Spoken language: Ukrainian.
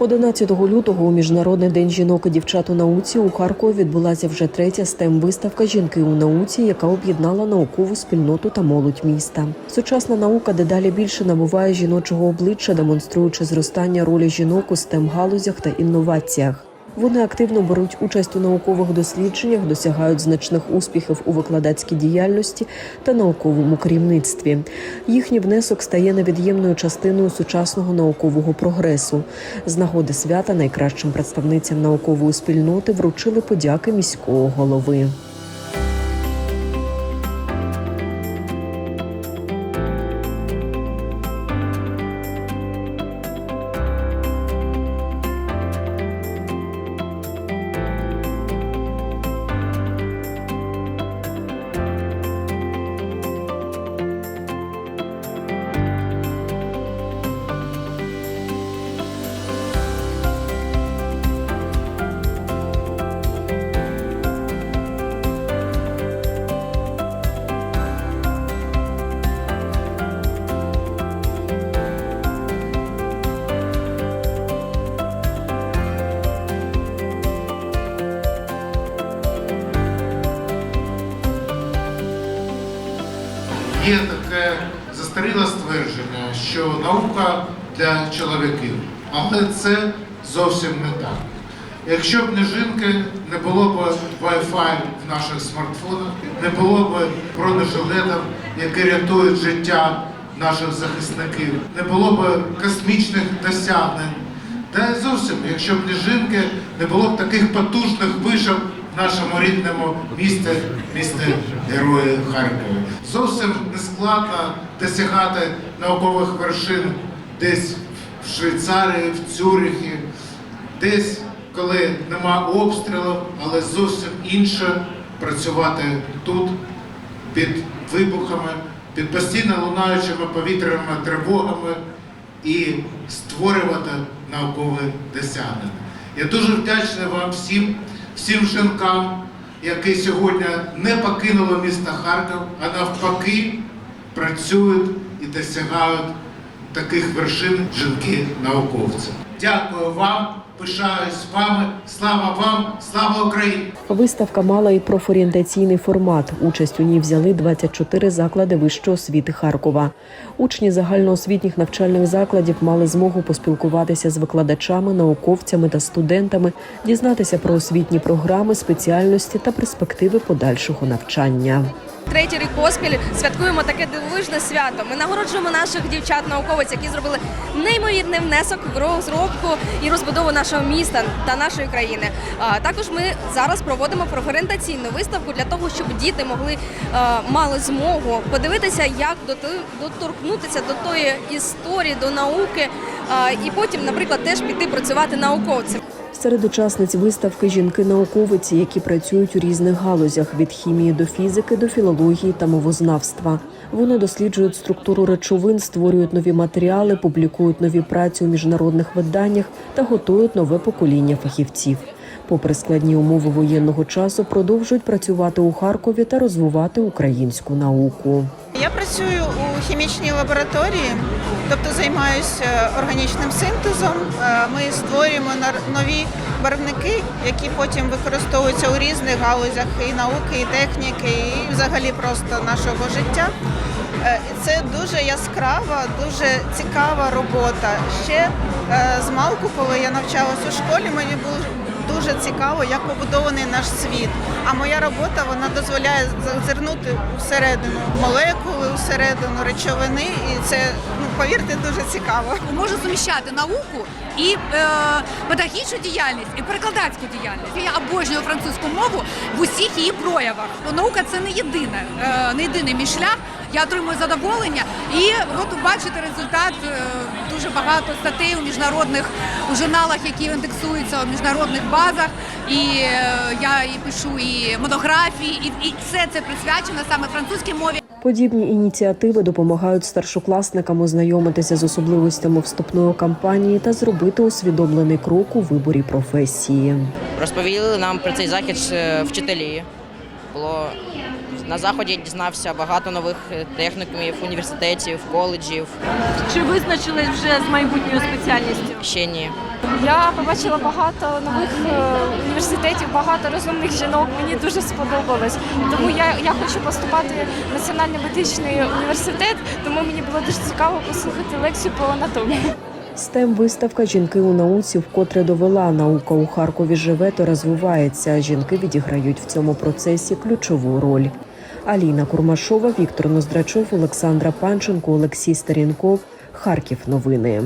11 лютого у міжнародний день жінок і дівчат у науці у Харкові відбулася вже третя стем виставка Жінки у науці, яка об'єднала наукову спільноту та молодь міста. Сучасна наука дедалі більше набуває жіночого обличчя, демонструючи зростання ролі жінок у стем галузях та інноваціях. Вони активно беруть участь у наукових дослідженнях, досягають значних успіхів у викладацькій діяльності та науковому керівництві. Їхній внесок стає невід'ємною частиною сучасного наукового прогресу. З нагоди свята найкращим представницям наукової спільноти вручили подяки міського голови. Є таке застаріле ствердження, що наука для чоловіків, але це зовсім не так. Якщо б не жінки, не було б Wi-Fi в наших смартфонах, не було б бронежилетів, які рятують життя наших захисників, не було б космічних досягнень. Та зовсім, якщо б не жінки, не було б таких потужних вишив в нашому рідному місті, місті Герої Харкові. Зовсім не складно досягати наукових вершин десь в Швейцарії, в Цюрихі, десь коли нема обстрілів, але зовсім інше працювати тут під вибухами, під постійно лунаючими повітряними тривогами і створювати наукові досягнення. Я дуже вдячний вам всім, всім жінкам, які сьогодні не покинули місто Харків, а навпаки працюють і досягають таких вершин жінки-науковці. Дякую вам, пишаюсь вами. Слава вам, слава Україні! Виставка мала і профорієнтаційний формат. Участь у ній взяли 24 заклади вищої освіти Харкова. Учні загальноосвітніх навчальних закладів мали змогу поспілкуватися з викладачами, науковцями та студентами, дізнатися про освітні програми, спеціальності та перспективи подальшого навчання. Третій рік поспіль святкуємо таке дивовижне свято. Ми нагороджуємо наших дівчат-науковиць, які зробили неймовірний внесок в розробку і розбудову нашого міста та нашої країни. А також ми зараз проводимо профорієнтаційну виставку для того, щоб діти могли мали змогу подивитися, як доторкнутися до тої історії, до науки, і потім, наприклад, теж піти працювати науковцем. Серед учасниць виставки жінки-науковиці, які працюють у різних галузях від хімії до фізики, до філології та мовознавства. Вони досліджують структуру речовин, створюють нові матеріали, публікують нові праці у міжнародних виданнях та готують нове покоління фахівців. Попри складні умови воєнного часу, продовжують працювати у Харкові та розвивати українську науку. Я працюю у хімічній лабораторії, тобто займаюся органічним синтезом. Е, Ми створюємо нові барвники, які потім використовуються у різних галузях і науки, і техніки, і взагалі просто нашого життя. Е, і Це дуже яскрава, дуже цікава робота. Ще е, з малку, коли я навчалась у школі, мені було дуже цікаво, як побудований наш світ. А моя робота вона дозволяє зазирнути всередину молекули, всередину речовини, і це ну повірте, дуже цікаво. може суміщати науку і е, педагогічну діяльність, і перекладацьку діяльність. Я обожнюю французьку мову в усіх її проявах. Наука це не єдине, е, не єдиний мій шлях. Я отримую задоволення і от бачите результат. е, дуже багато статей у міжнародних у журналах, які індексуються у міжнародних базах. І е, я і пишу і монографії, і, і все це присвячено саме французькій мові. Подібні ініціативи допомагають старшокласникам ознайомитися з особливостями вступної кампанії та зробити усвідомлений крок у виборі професії. Розповіли нам про цей захід е, вчителі. Було На заході дізнався багато нових е, технікумів, університетів, коледжів. Чи визначились вже з майбутньою спеціальністю? Ще ні. Я побачила багато нових е, університетів, багато розумних жінок. Мені дуже сподобалось. Тому я, я хочу поступати в Національний медичний університет, тому мені було дуже цікаво послухати лекцію по анатомії. Стем виставка Жінки у науці вкотре довела наука у Харкові живе та розвивається. Жінки відіграють в цьому процесі ключову роль. Аліна Курмашова, Віктор Ноздрачов, Олександра Панченко, Олексій Старінков. Харків. Новини.